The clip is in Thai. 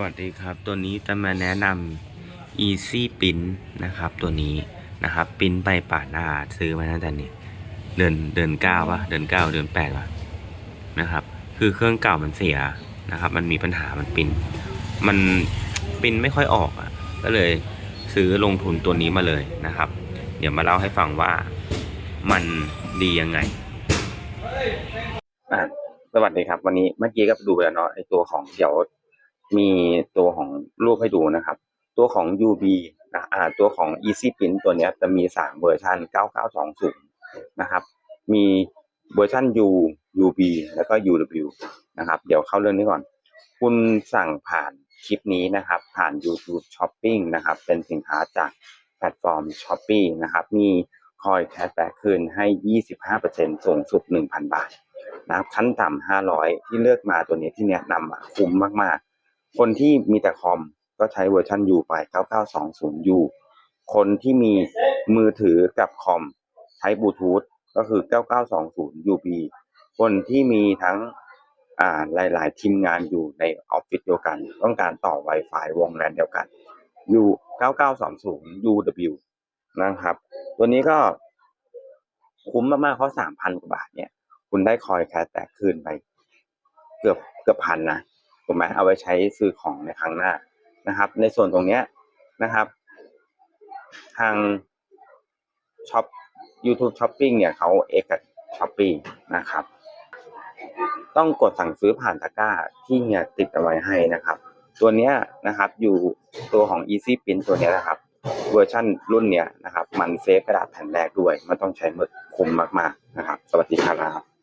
วัสดีครับตัวนี้จะมาแนะนำ Easy Pin นะครับ ตัวนี้นะครับปิ้นไปป่าดหน้าซื้อมาตั้งแต่นี้เดือนเดือนเก้าปะเดือนเก้าเดือนแปดปะนะครับ คือเครื่องเก่ามันเสียนะครับ มันมีปัญหามันปิ้นมันปิ้นไม่ค่อยออกอะ ก็เลยซื้อลงทุนตัวนี้มาเลยนะครับ เดี๋ยวมาเล่าให้ฟังว่ามันดียังไงสวัสดีครับ วันนี้เมื่อกี้ก็ดูไปแล้วเนาะไอตัวของเดี๋ยว มีตัวของรูปให้ดูนะครับ ตัวของ UB นะอ่าตัวของ Easy Print ตัวนี้จะมีสามเวอร์ชัน9920 นะครับ มีเวอร์ชัน U UB แล้วก็ UW นะครับ เดี๋ยวเข้าเรื่องนี้ก่อน คุณสั่งผ่านคลิปนี้นะครับ ผ่าน YouTube Shopping นะครับ เป็นสินค้าจากแพลตฟอร์ม Shopee นะครับ มีคอยแคชแบ็กคืนให้ 25%สูงสุด 1,000 บาทนะครับขั้นต่ำห้าร้อยที่เลือกมาตัวนี้ที่แนะนำคุ้มมาก คนที่มีแต่คอมก็ใช้เวอร์ชัน U ไป 9920U คนที่มีมือถือกับคอมใช้บลูทูธก็คือ 9920 UB คนที่มีทั้งอ่าหลาย ๆ ทีมงานอยู่ในออฟฟิศเดียวกัน ต้องการต่อ Wi-Fi วงแลนเดียวกัน U 9920 UW นะครับ ตัวนี้ก็คุ้มมาก ๆ เพราะ 3,000 กว่าบาทเนี่ย คุณได้คอยแคชแบ็กคืนไป เกือบเกือบพันนะ ถูกไหมเอาไว้ใช้ซื้อของในครั้งหน้านะครับ ในส่วนตรงเนี้ยนะครับ ทางช็อป YouTube Shopping เนี่ยเขาเอกกับช้อปปี้นะครับ ต้องกดสั่งซื้อผ่านตะกร้าที่เนี่ยติดเอาไว้ให้นะครับ ตัวเนี้ยนะครับอยู่ตัวของ Easy Print ตัวเนี้ยนะครับ เวอร์ชั่นรุ่นเนี้ยนะครับ มันเซฟกระดาษแผ่นแรกด้วย มันต้องใช้หมึกคมมากๆนะครับ สวัสดีครับ